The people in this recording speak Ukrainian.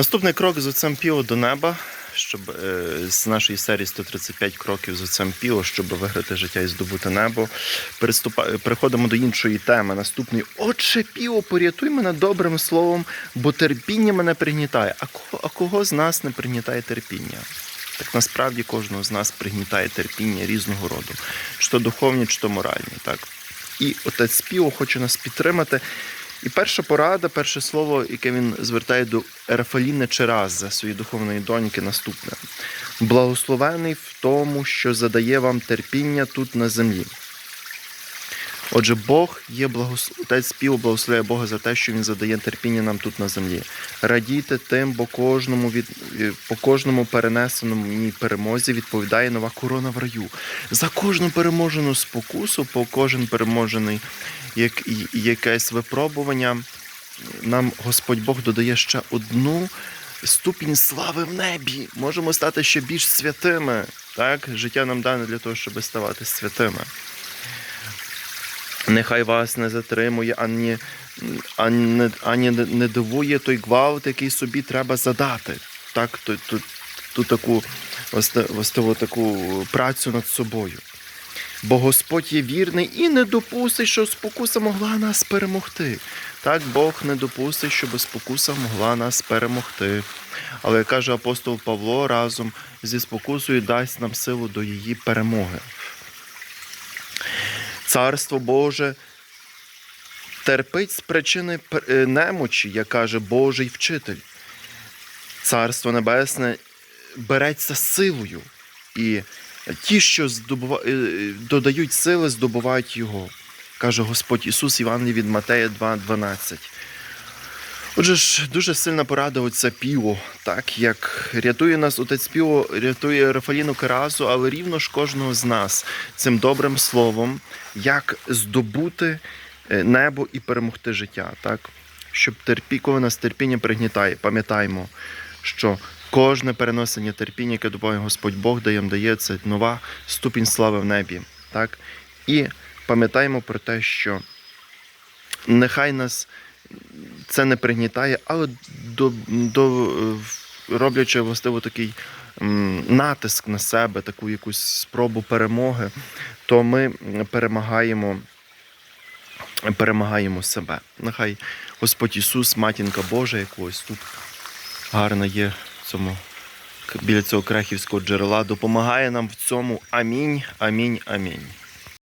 Наступний крок з отцем Піо до неба, щоб е, з нашої серії 135 кроків з отцем Піо, щоб виграти життя і здобути небо. Переступа... Переходимо до іншої теми. Наступний Отче Піо, порятуй мене добрим словом, бо терпіння мене пригнітає. А кого, а кого з нас не пригнітає терпіння? Так насправді кожного з нас пригнітає терпіння різного роду, чи то духовні, чи то моральні. Так? І отець Піо хоче нас підтримати. І перша порада, перше слово, яке він звертає до Рафаліни Чераза, своєї духовної доньки, наступне: благословений в тому, що задає вам терпіння тут на землі. Отже, Бог є благос... Отець Піо благословляє Бога за те, що Він задає терпіння нам тут на землі. Радійте тим, бо кожному від... е, по кожному перенесеному перемозі відповідає нова корона в раю. За кожну переможену спокусу, по кожен переможений як... якесь випробування, нам Господь Бог додає ще одну ступінь слави в небі. Можемо стати ще більш святими. Так? Життя нам дане для того, щоб ставати святими. Нехай вас не затримує, ані, ані, ані не- дивує той гвалт, який собі треба задати. Так, ту, ту, ту таку властиво таку працю над собою. Бо Господь є вірний і не допустить, що спокуса могла нас перемогти. Так, Бог не допустить, щоб спокуса могла нас перемогти. Але каже апостол Павло, разом зі спокусою дасть нам силу до її перемоги. Царство Боже терпить з причини е, немочі, як каже Божий вчитель. Царство Небесне береться силою, і ті, що здобува... е, додають сили, здобувають його, каже Господь Ісус Іван від Матея 2,12. Отже ж, дуже сильна порада отця Піо, так як рятує нас отець Піо, рятує Рафаліну Каразу, але рівно ж кожного з нас цим добрим словом, як здобути е, небо і перемогти життя, так? Щоб терпі, коли нас терпіння пригнітає, пам'ятаємо, що кожне переносення терпіння, яке допомагає Господь Бог дає, дає це нова ступінь слави в небі. Так? І пам'ятаємо про те, що нехай нас це не пригнітає, але до, до, роблячи властиво такий натиск на себе, таку якусь спробу перемоги, то ми перемагаємо, перемагаємо себе. Нехай Господь Ісус, матінка Божа, якогось тут гарна є в цьому біля цього крахівського джерела, допомагає нам в цьому. Амінь, амінь, амінь.